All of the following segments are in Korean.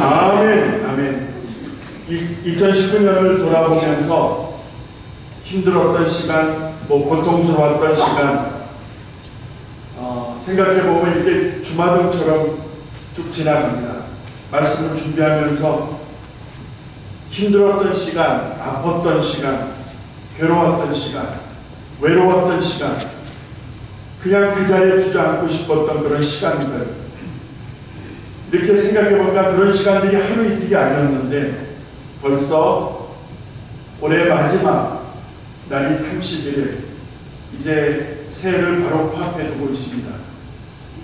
아멘, 아멘. 이, 2019년을 돌아보면서 힘들었던 시간, 뭐 고통스러웠던 시간, 어, 생각해보면 이렇게 주마등처럼 쭉 지나갑니다. 말씀을 준비하면서 힘들었던 시간, 아팠던 시간, 괴로웠던 시간, 외로웠던 시간, 그냥 그 자리에 주저앉고 싶었던 그런 시간들, 이렇게 생각해보니까 그런 시간들이 하루 이틀이 아니었는데 벌써 올해 마지막 날이 30일 이제 새해를 바로 코앞에 두고 있습니다.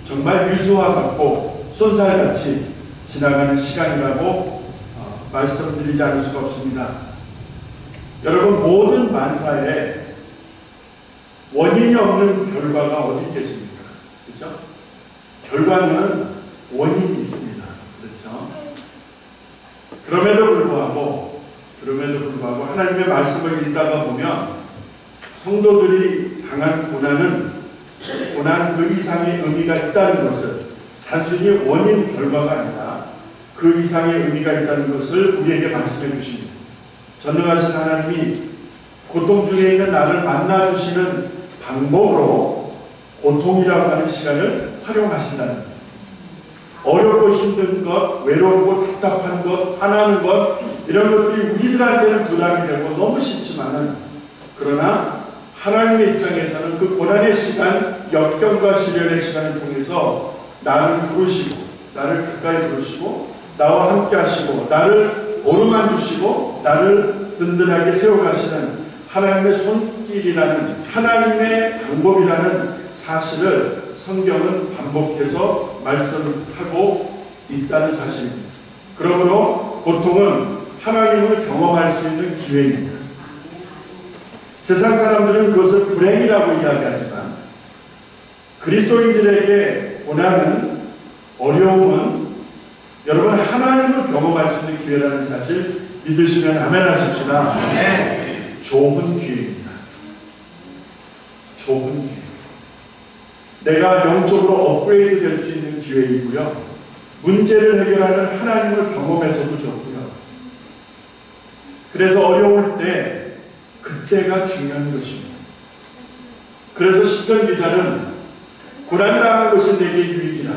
정말 유수와 같고 쏜살같이 지나가는 시간이라고 어, 말씀드리지 않을 수가 없습니다. 여러분 모든 만사에 원인이 없는 결과가 어디 있겠습니까? 그렇죠? 결과는 원인이 있습니다. 그렇죠? 그럼에도 불구하고 그럼에도 불구하고 하나님의 말씀을 읽다가 보면 성도들이 당한 고난은 고난 그 이상의 의미가 있다는 것을 단순히 원인 결과가 아니라 그 이상의 의미가 있다는 것을 우리에게 말씀해 주십니다. 전능하신 하나님이 고통 중에 있는 나를 만나 주시는 방법으로 고통이라고 하는 시간을 활용하신다는 것. 어렵고 힘든 것, 외롭고 답답한 것, 화나는 것 이런 것들이 우리들한테는 부담이 되고 너무 싫지만은 그러나 하나님의 입장에서는 그 고난의 시간, 역경과 시련의 시간을 통해서 나를 부르시고 나를 가까이 부르시고 나와 함께 하시고 나를 오르만 주시고 나를 든든하게 세워가시는 하나님의 손길이라는 하나님의 방법이라는 사실을 성경은 반복해서 말씀하고 있다는 사실입니다. 그러므로 고통은 하나님을 경험할 수 있는 기회입니다. 세상 사람들은 그것을 불행이라고 이야기하지만 그리스도인들에게 고난은 어려움은 여러분 하나님을 경험할 수 있는 기회라는 사실 믿으시면 아멘 하십시다. 네. 좋은 기회입니다. 좋은 기회. 내가 영적으로 업그레이드 될 수 있는 기회이고요. 문제를 해결하는 하나님을 경험해서도 좋고요. 그래서 어려울 때 그때가 중요한 것입니다. 그래서 시편 기자는 고난당한 것이 내게 유익이라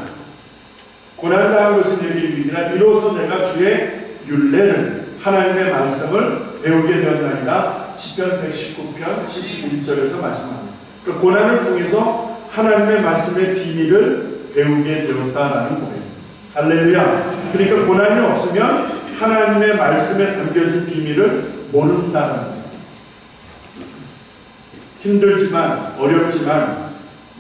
고난당한 것이 내게 유익이라 이로써 내가 주의 윤례를 하나님의 말씀을 배우게 되었나이다. 시편 119편 71절에서 말씀합니다. 그 고난을 통해서 하나님의 말씀의 비밀을 배우게 되었다라는 거예요. 할렐루야. 그러니까 고난이 없으면 하나님의 말씀에 담겨진 비밀을 모른다는. 힘들지만 어렵지만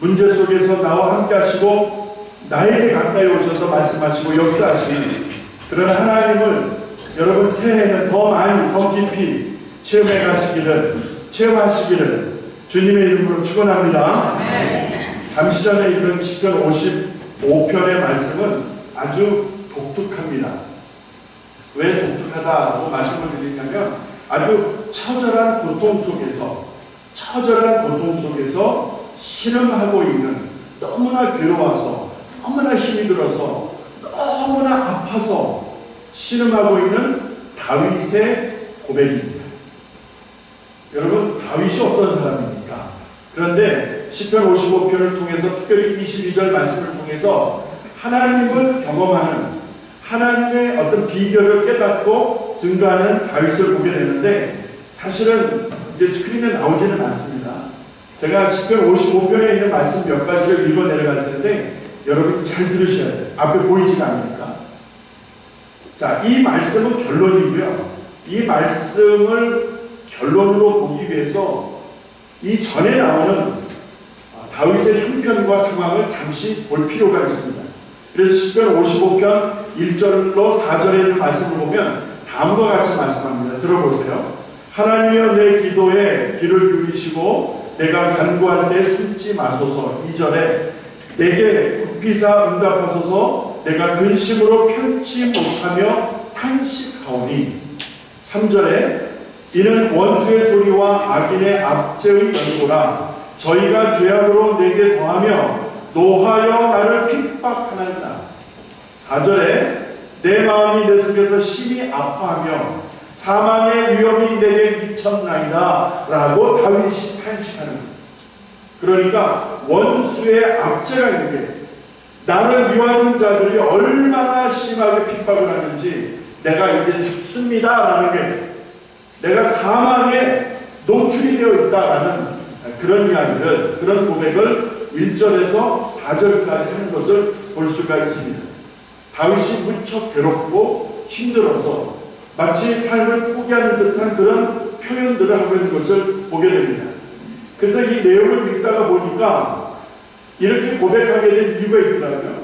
문제 속에서 나와 함께 하시고 나에게 가까이 오셔서 말씀하시고 역사하시는 그런 하나님을 여러분 새해에는 더 많이 더 깊이 체험해 가시기를 체험하시기를 주님의 이름으로 축원합니다. 잠시 전에 읽은 시편 55편의 말씀은 아주 독특합니다. 왜 독특하다고 말씀을 드리냐면 아주 처절한 고통 속에서 처절한 고통 속에서 신음하고 있는 너무나 괴로워서 너무나 힘이 들어서 너무나 아파서 신음하고 있는 다윗의 고백입니다. 여러분 다윗이 어떤 사람입니까? 그런데 10편 55편을 통해서 특별히 22절 말씀을 통해서 하나님을 경험하는 하나님의 어떤 비결을 깨닫고 증가하는 다윗을 보게 되는데 사실은 이제 스크린에 나오지는 않습니다. 제가 10편 55편에 있는 말씀 몇 가지를 읽어 내려갈 텐데 여러분 잘 들으셔야 돼요. 앞에 보이지가 않으니까. 자, 이 말씀은 결론이고요. 이 말씀을 결론으로 보기 위해서 이 전에 나오는 다윗의 형편과 상황을 잠시 볼 필요가 있습니다. 그래서 10편 55편 1절로 4절에 있는 말씀을 보면 다음과 같이 말씀합니다. 들어보세요. 하나님이여 내 기도에 귀를 기울이시고 내가 간구할 때 숨지 마소서 2절에 내게 굽기사 응답하소서 내가 근심으로 편치 못하며 탄식하오니 3절에 이는 원수의 소리와 악인의 압제의 연고라 저희가 죄악으로 내게 더하며 노하여 나를 핍박하나이다. 4절에 내 마음이 내 속에서 심히 아파하며 사망의 위험이 내게 미쳤나이다 라고 다윗이 탄식하는. 그러니까 원수의 압제가 있는 게 나를 미워하는 자들이 얼마나 심하게 핍박을 하는지 내가 이제 죽습니다 라는 게 내가 사망에 노출이 되어 있다라는 그런 이야기를 그런 고백을 1절에서 4절까지 하는 것을 볼 수가 있습니다. 다윗이 무척 괴롭고 힘들어서 마치 삶을 포기하는 듯한 그런 표현들을 하고 있는 것을 보게 됩니다. 그래서 이 내용을 읽다가 보니까 이렇게 고백하게 된 이유가 있더라고요.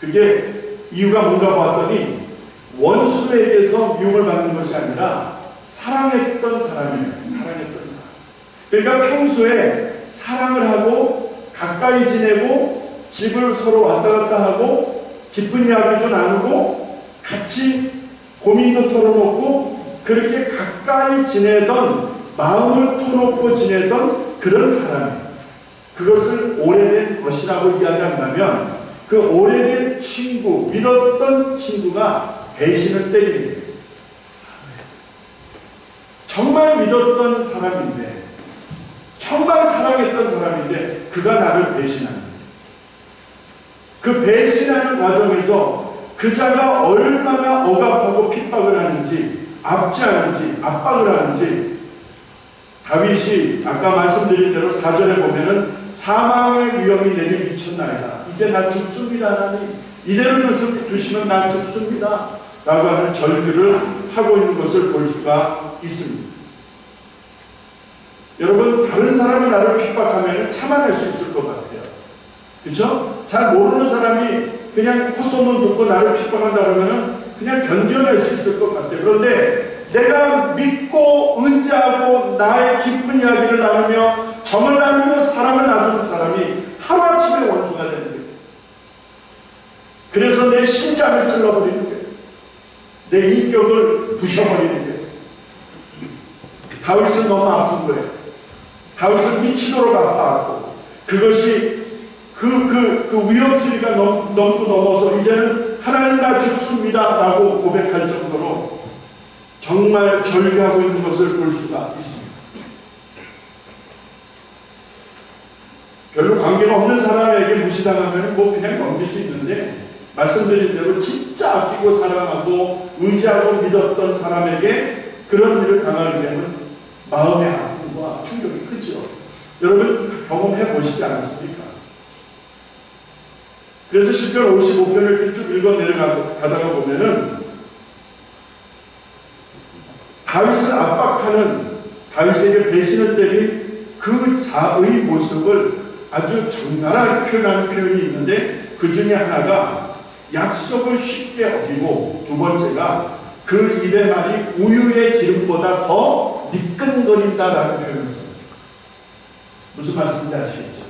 그게 이유가 뭔가 봤더니 원수에게서 미움을 받는 것이 아니라 사랑했던 사람이에요. 사랑했던. 그러니까 평소에 사랑을 하고 가까이 지내고 집을 서로 왔다 갔다 하고 깊은 이야기도 나누고 같이 고민도 털어놓고 그렇게 가까이 지내던 마음을 터놓고 지내던 그런 사람이에요. 그것을 오래된 것이라고 이야기한다면 그 오래된 친구, 믿었던 친구가 배신을 때립니다. 정말 믿었던 사람인데, 정말 사랑했던 사람인데, 그가 나를 배신합니다. 그 배신하는 과정에서 그 자가 얼마나 억압하고 핍박을 하는지, 압제하는지, 압박을 하는지, 다윗이 아까 말씀드린 대로 사절에 보면은 사망의 위험이 내게 미쳤나이다. 이제 나 죽습니다, 하나님. 이대로 두시면 나 죽습니다. 라고 하는 절규를 하고 있는 것을 볼 수가 있습니다. 여러분, 다른 사람이 나를 핍박하면 참아낼 수 있을 것 같아요. 그렇죠? 잘 모르는 사람이 그냥 콧소문 듣고 나를 핍박한다 그러면 그냥 견뎌낼 수 있을 것 같아요. 그런데 내가 믿고 의지하고 나의 깊은 이야기를 나누며 정을 나누며 사랑을 나누는 사람이 하루아침에 원수가 되는 거예요. 그래서 내 심장을 찔러버리는 거예요. 내 인격을 부셔버리는 거예요. 다윗은 너무 아픈 거예요. 다윗은 미치도록 아파하고 그것이 그, 그, 그 위험수위가 넘, 넘고 넘어서 이제는 하나님 나 죽습니다 라고 고백할 정도로 정말 절규하고 있는 것을 볼 수가 있습니다. 별로 관계가 없는 사람에게 무시당하면 뭐 그냥 넘길 수 있는데 말씀드린 대로 진짜 아끼고 사랑하고 의지하고 믿었던 사람에게 그런 일을 당하게 되면 마음의 아픔과 충격이 크죠. 여러분 경험해 보시지 않았습니까? 그래서 10편 55편을 이렇게 쭉 읽어 내려가다가 보면은 다윗을 압박하는 다윗에게 배신을 때린 그 자의 모습을 아주 적나라하게 표현하는 표현이 있는데 그 중에 하나가 약속을 쉽게 어기고 두 번째가 그 입의 말이 우유의 기름보다 더 미끈거린다라는 표현을 씁니다. 무슨 말씀인지 아시겠죠?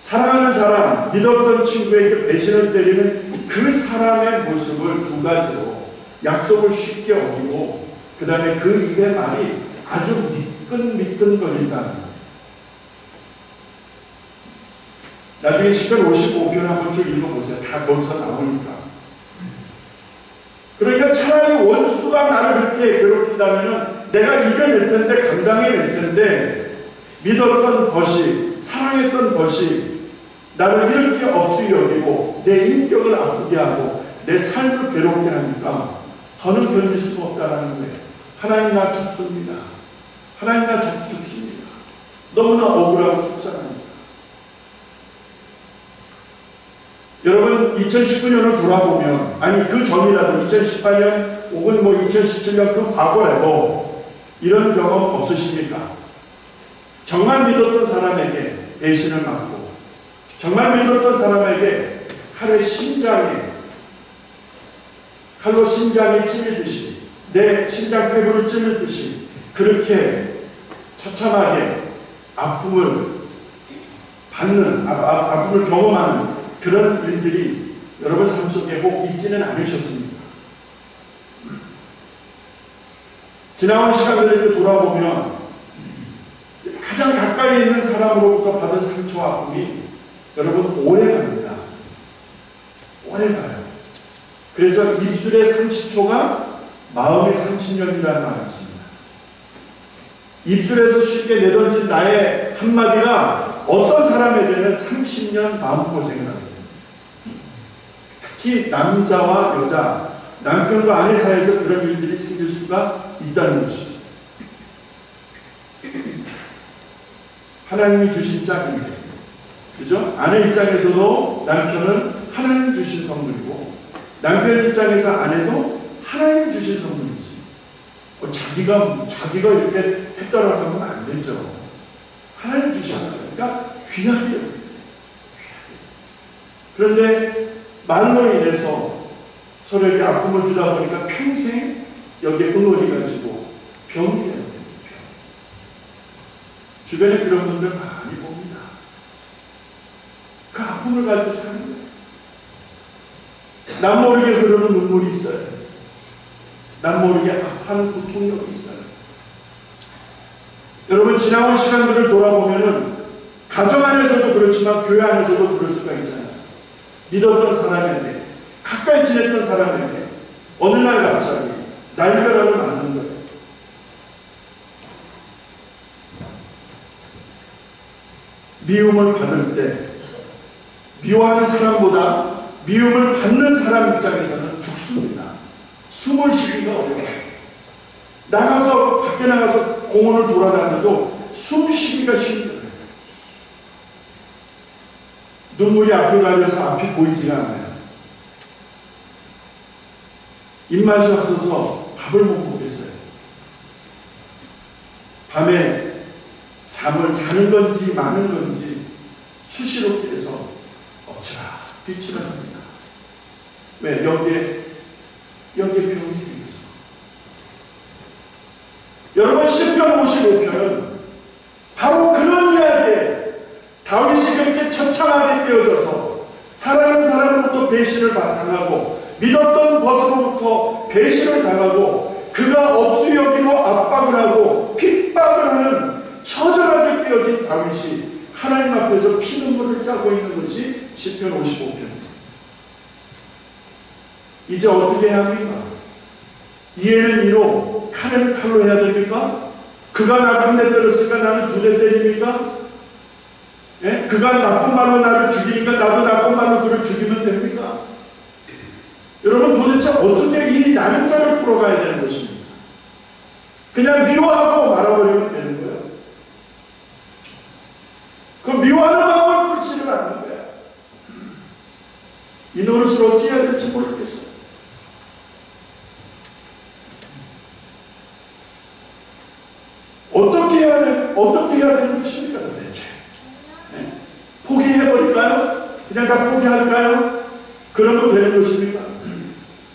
사랑하는 사람, 믿었던 친구에게 배신을 때리는 그 사람의 모습을 두 가지로 약속을 쉽게 어기고 그 다음에 그 입의 말이 아주 미끈미끈거린다는 나중에 10편 55편 한번 쭉 읽어보세요. 다 거기서 나오니까. 그러니까 차라리 원수가 나를 그렇게 괴롭힌다면 내가 이겨낼 텐데, 감당해낼 텐데, 믿었던 것이, 사랑했던 것이 나를 이렇게 없이 여기고, 내 인격을 아프게 하고, 내 삶을 괴롭게 하니까 더는 견딜 수가 없다라는 거예요. 하나님 나 찾습니다. 하나님 나 죽습니다. 너무나 억울하고 속상합니다. 여러분 2019년을 돌아보면 아니 그 전이라도 2018년 혹은 뭐 2017년 그 과거라도 이런 경험 없으십니까? 정말 믿었던 사람에게 배신을 받고 정말 믿었던 사람에게 칼의 심장에 칼로 심장이 찔리듯이 내 심장 폐부를 찔리듯이 그렇게 처참하게 아픔을 받는 아, 아, 아픔을 경험하는 그런 일들이 여러분 삶 속에 꼭 있지는 않으셨습니까? 지나온 시간들을 돌아보면 가장 가까이 있는 사람으로부터 받은 상처와 아픔이 여러분 오래 갑니다. 오래 가요. 그래서 입술의 30초가 마음의 30년이라는 말이 있습니다. 입술에서 쉽게 내던진 나의 한마디가 어떤 사람에게는 30년 마음고생을 됩니다. 특히 남자와 여자, 남편과 아내 사이에서 그런 일들이 생길 수가 있다는 것이죠. 하나님이 주신 짝인데, 그죠? 아내 입장에서도 남편은 하나님 주신 선물이고, 남편 입장에서 아내도 하나님 주신 선물이지. 어, 자기가, 자기가 이렇게 했다라고 하면 안 되죠. 하나님 주신 거니까 귀하게. 그런데 말로 인해서 서로에게 아픔을 주다 보니까 평생 여기에 응어리 가지고 병이 되는 거예요. 주변에 그런 분들 많이 봅니다. 그 아픔을 가지고 사는 거예요. 남 모르게 흐르는 눈물이 있어요. 남 모르게 아파하는 고통이 여기 있어요. 여러분 지나온 시간들을 돌아보면은 가정 안에서도 그렇지만 교회 안에서도 그럴 수가 있잖아요. 믿었던 사람에게 가까이 지냈던 사람에게 어느 날 갑자기 날벼락을 맞는 거예요. 미움을 받을 때 미워하는 사람보다 미움을 받는 사람 입장에서는 죽습니다. 숨을 쉬기가 어려워요. 나가서 밖에 나가서 공원을 돌아다녀도 숨 쉬기가 힘들어요. 눈물이 앞을 가려서 앞이 보이지가 않아요. 입맛이 없어서 밥을 못 먹겠어요. 밤에 잠을 자는 건지 마는 건지 수시로 깨서 엎치라 뒤치라 합니다. 왜? 여기에 여기에 병이 생겨서. 여러분 시편 55편은 바로 그런 이야기에 다윗이 그렇게 처참하게 깨어져서 사랑하는 사람으로부터 배신을 당하고 믿었던 것으로부터 배신을 당하고 그가 업수 여기로 압박을 하고 핍박을 하는 처절하게 깨어진 다윗이 하나님 앞에서 피눈물을 짜고 있는 것이 시편 55편입니다. 이제 어떻게 해야 합니까? 이해는 이로 칼은 칼로 해야 됩니까? 그가 나를 한 대 때렸으니까 나는 두 대 때립니까? 예? 그가 나쁜 말로 나를 죽이니까 나도 나쁜 말로 그를 죽이면 됩니까? 도대체 어떻게 이 난자를 풀어가야 되는 것입니까? 그냥 미워하고 말아버리면 되는 거예요. 그 미워하는 마음을 풀지를 않는 거예요. 이 노릇을 어찌 해야 될지 모르겠어요. 어떻게 해야 돼, 어떻게 해야 되는 것입니까 도대체? 네? 포기해버릴까요? 그냥 다 포기할까요? 그러면 되는 것입니까?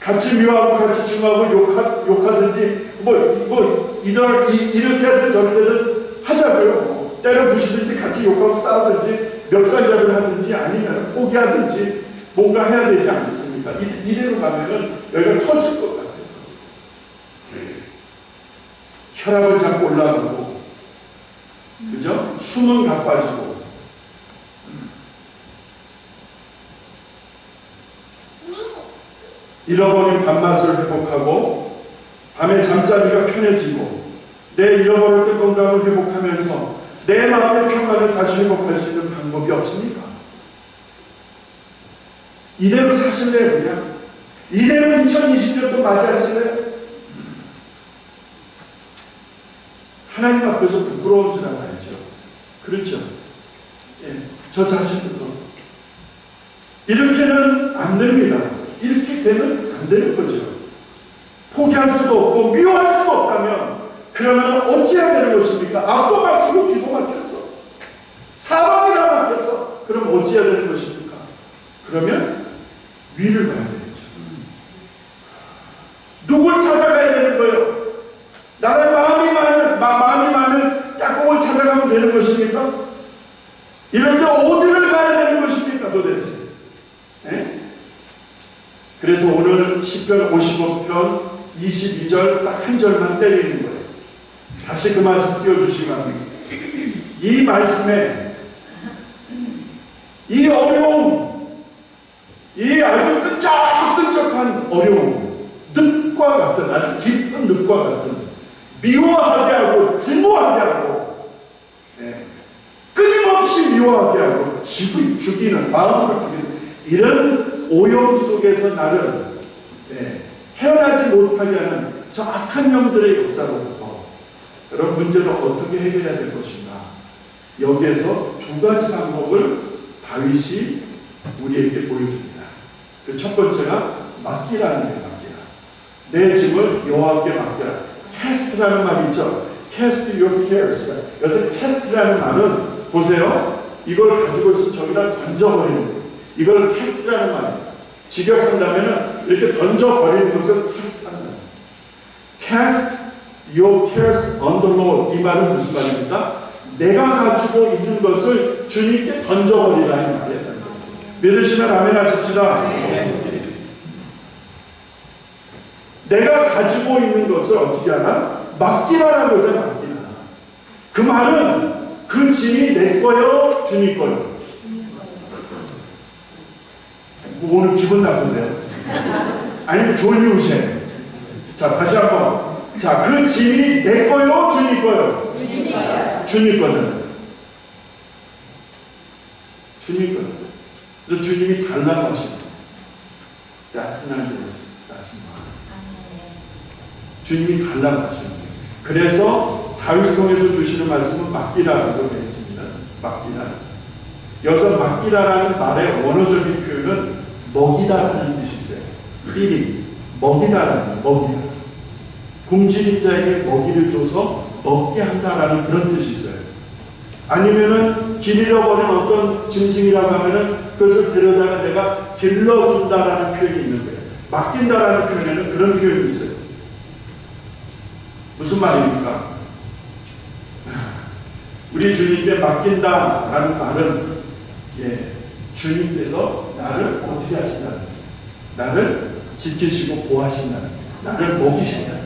같이 미워하고 같이 증오하고 욕하, 욕하든지 뭐, 뭐 이런, 이, 이렇게 하든 저렇게든 하자고요. 뭐, 때려 부시든지 같이 욕하고 싸우든지 멱살잡이를 하든지 아니면 포기하든지 뭔가 해야 되지 않겠습니까? 이, 이대로 가면은 여기가 터질 것 같아요. 혈압을 잡고 올라가고 그죠? 숨은 가빠지고 잃어버린 밥맛을 회복하고 밤에 잠자리가 편해지고 내때 건강을 회복하면서 내 마음의 평화를 다시 회복할 수 있는 방법이 없습니까? 이대로 사실래요 그냥? 이대로 2020년도 맞이하실래요? 하나님 앞에서 부끄러운 줄 알아야죠. 그렇죠? 예, 저 자신도 이렇게는 안 됩니다. 이렇게 되면 안 되는 거죠. 포기할 수도 없고 미워할 수도 없다면 그러면 어찌해야 되는 것입니까? 앞도 막히고 뒤도 막혔어. 사방이 다 막혔어. 그럼 어찌해야 되는 것입니까? 그러면 위를 봐야 되겠죠. 누굴 찾아가야 되는 거예요? 나의 마음이 많은, 마, 마음이 많은 짝꿍을 찾아가면 되는 것입니까? 이럴 때 어디를 가야 되는 것입니까 도대체? 예? 그래서 오늘 10편 55편 22절 딱 한 절만 때리는 거예요. 다시 그 말씀 띄워주시기. 이 말씀에 이 어려움, 이 아주 끈적끈적한 어려움, 늪과 같은 아주 깊은 늪과 같은 미워하게 하고 증오하게 하고 네. 끊임없이 미워하게 하고 죽이, 죽이는 마음으로 죽이는 이런 오염 속에서 나를 네, 헤어나지 못하게 하는 저 악한 영들의 역사로부터 여러분 문제를 어떻게 해결해야 될 것인가 여기에서 두 가지 방법을 다윗이 우리에게 보여줍니다. 그 첫 번째가 맡기라는 거예요. 맡기라. 내 짐을 여호와께 맡겨라. 캐스트라는 말이 있죠. cast your cares. 여기서 cast라는 말은 보세요. 이걸 가지고 있으면 저기다 던져버리는 거예요. 이걸 캐스트라는 말이에요. 직역한다면 이렇게 던져버리는 것을 캐스트한다. cast your cares on the Lord. 이 말은 무슨 말입니까? 내가 가지고 있는 것을 주님께 던져버리라 이 말이에요. 믿으시면 아멘 하십시다. 내가 가지고 있는 것을 어떻게 하나? 맡기라는 거죠, 맡기라. 그 말은 그 짐이 내 거요, 주님 거요. 뭐 오늘 기분 나쁘세요? 아니면 좋은 이웃이에요? 자, 다시 한 번. 자, 그 짐이 내 거요, 주님 거요? 주님 거잖아요. 주님 거잖아요. 그래서 주님이 달라고 하십니다. That's not yours. That's mine. 주님이 달라고 하시는 거예요. 그래서 다윗 통해서 주시는 말씀은 맡기라고 되어 있습니다. 맡기라. 여기서 맡기라라는 말의 원어적인 표현은 먹이다라는 뜻이 있어요. feeding. 먹이다라는 먹이다. 굶주린 자에게 먹이를 줘서 먹게 한다라는 그런 뜻이 있어요. 아니면은 길 잃어버린 어떤 짐승이라고 하면은 그것을 데려다가 내가 길러준다라는 표현이 있는 거예요. 맡긴다라는 표현에는 그런 표현이 있어요. 무슨 말입니까? 우리 주님께 맡긴다라는 말은 예, 주님께서 나를 어떻게 하신다는. 나를 지키시고 보호하신다는. 나를 먹이신다는.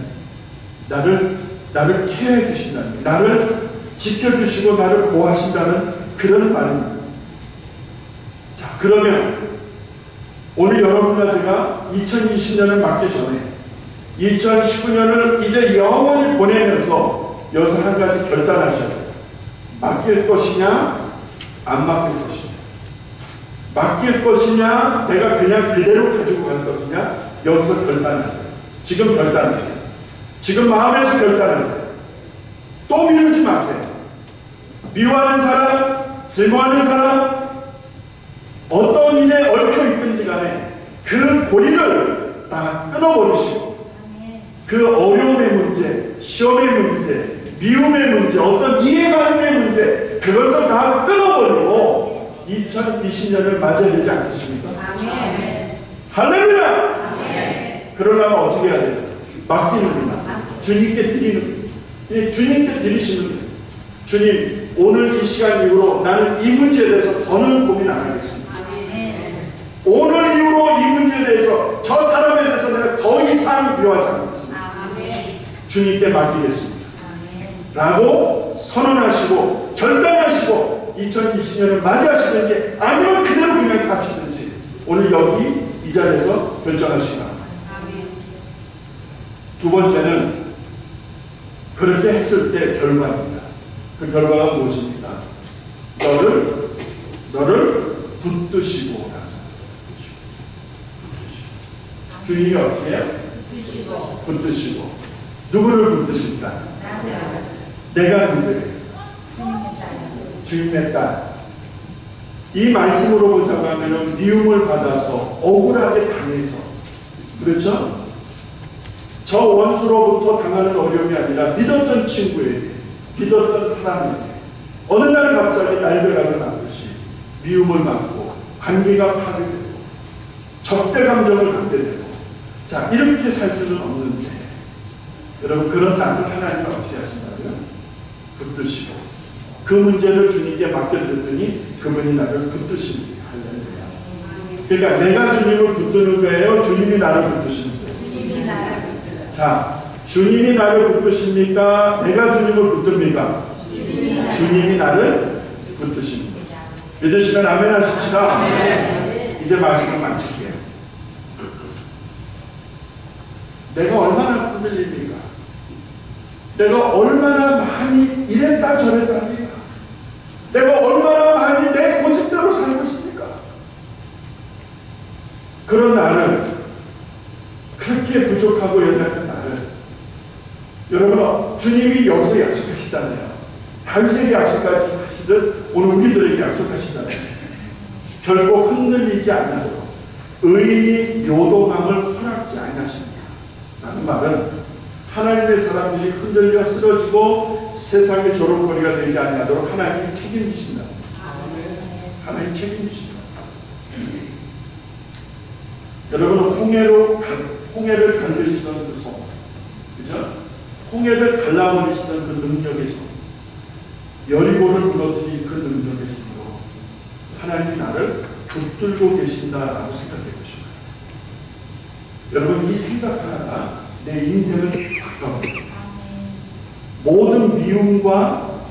나를 나를 케어해 주신다는. 나를 지켜주시고 나를 보호하신다는 그런 말입니다. 자, 그러면 오늘 여러분과 제가 2020년을 맞기 전에 2019년을 이제 영원히 보내면서 여기서 한 가지 결단하셔야 돼요. 맡길 것이냐, 안 맡길 것이냐. 맡길 것이냐, 내가 그냥 그대로 가지고 갈 것이냐, 여기서 결단하세요. 지금 결단하세요. 지금 마음에서 결단하세요. 또 미루지 마세요. 미워하는 사람, 증오하는 사람, 어떤 일에 얽혀 있든지 간에 그 고리를 다 끊어버리시고 그 어려움의 문제, 시험의 문제, 미움의 문제, 어떤 이해관계의 문제 그것을 다 끊어버리고 2020년을 맞아야 되지 않겠습니까? 할렐루야! 그러려면 어떻게 해야 돼요? 맡기는구나. 주님께 드리는 이 주님께 드리시는 거예요. 주님 오늘 이 시간 이후로 나는 이 문제에 대해서 더는 고민 안 하겠습니다. 오늘 이후로 이 문제에 대해서 저 사람에 대해서 내가 더 이상 미워하지 않겠습니다. 주님께 맡기겠습니다. 라고 선언하시고 결단하시고 2020년을 맞이하시든지 아니면 그대로 그냥 사시든지 오늘 여기 이 자리에서 결정하시기 바랍니다. 두 번째는 그렇게 했을 때 결과입니다. 그 결과가 무엇입니까? 너를 너를 붙드시고 주님이 어떻게 해요? 붙드시고 누구를 붙드십니까? 내가 누구예요? 주님의 딸. 이 말씀으로 보자면 미움을 받아서 억울하게 당해서 그렇죠? 저 원수로부터 당하는 어려움이 아니라 믿었던 친구에게 믿었던 사람에게 어느 날 갑자기 날벼락을 맞듯이 미움을 받고 관계가 파괴되고 적대 감정을 갖게 되고 자 이렇게 살 수는 없는데 여러분 그런 나를 하나님이 어떻게 하신다고요? 붙드시고 그 문제를 주님께 맡겨드렸더니 그분이 나를 붙드십니다. 그러니까 내가 주님을 붙드는 거예요. 주님이 나를 붙드십니까? 주님이 나를 붙드요. 자, 주님이 나를 붙드십니까? 내가 주님을 붙듭니까? 주님이, 주님이 나를 붙드십니다. 믿으시면 아멘 하십시다. 아멘. 이제 말씀을 마칠게요. 내가 얼마나 흔들립니까? 내가 얼마나 많이 이랬다 저랬다 내가 얼마나 많이 내 고집대로 살고 있습니까? 그런 나를 그렇게 부족하고 연약한 나를 여러분 주님이 여기서 약속하시잖아요. 다윗에게 약속까지 하시듯 오늘 우리들에게 약속하시잖아요. 결코 흔들리지 않도록 의인이 요동함을 허락지 아니하십니다. 라는 말은 하나님의 사람들이 흔들려 쓰러지고 세상의 조롱거리가 되지 아니하도록 하나님이 책임지신다. 하나님 책임지신다. 여러분 홍해로 가- 홍해를 갈르시던 그 손, 그죠? 홍해를 갈라버리시던 그 능력의 손, 여리고를 무너뜨린 그 능력의 손으로 하나님이 나를 붙들고 계신다라고 생각해 보십니다. 여러분 이 생각 하나가 내 인생을 바꿔버립니다. 모든 미움과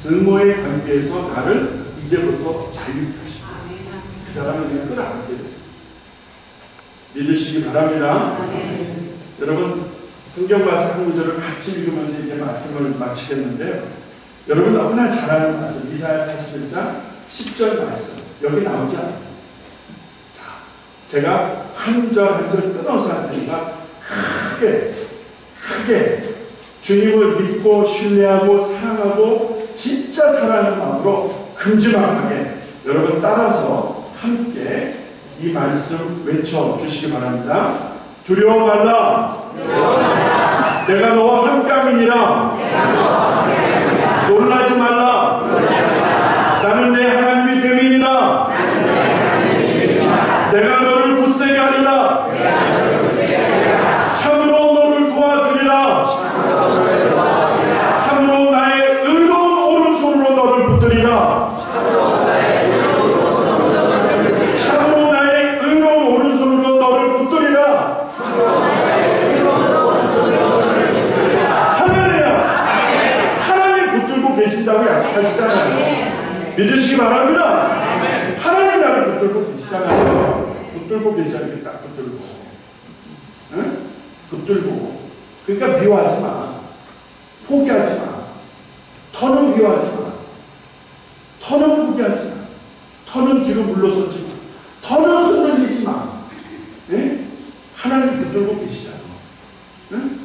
증오의 관계에서 나를 이제부터 자유케 하십니다. 그 사람을 그냥 끌어안게 됩니다. 믿으시기 바랍니다. 여러분 성경 말씀 한 구절을 같이 읽으면서 이제 말씀을 마치겠는데요. 여러분 너무나 잘 아는 말씀 이사야 41장 10절 말씀 여기 나오지 않아요. 자, 제가 한 절 한 절 끊어서 할 테니까 크게 크게 주님을 믿고 신뢰하고 사랑하고 진짜 사랑하는 마음으로 금지막하게 여러분 따라서 함께 이 말씀 외쳐 주시기 바랍니다. 두려워 말라. 내가 너와 함께함이니라. 놀라지 말라. 나는 내 하나님이 됨이니라. 내가 너를 굳세게 하리라. 참으로 너를 도와주리라. 참으로 나의 의로운 오른손으로 너를 붙들리라. 참으로 나의 의로운 오른손으로 너를 붙들리라. 할렐루야. 하나님 붙들고 계신다고 약속하시잖아요. 믿으시기 바랍니다. 하나님 나를 붙들고 계시잖아요. 붙들고 계시잖아요. 딱 붙들고. 응? 붙들고. 그러니까 미워하지 마. 포기하지 마. 더는 미워하지 마. 더는 포기하지 마. 더는 뒤로 물러서지 마. 더는 흔들리지 마. 네? 하나님 붙들고 계시잖아. 응?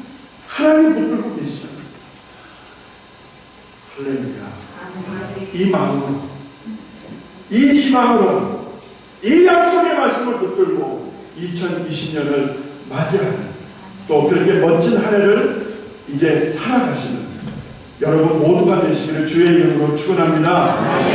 하나님 붙들고 계시잖아. 할렐루야. 이 마음으로, 이 희망으로, 이 약속의 말씀을 붙들고 2020년을 맞이하는 또 그렇게 멋진 한 해를 이제 살아가시는 여러분 모두가 되시기를 주의 이름으로 축원합니다.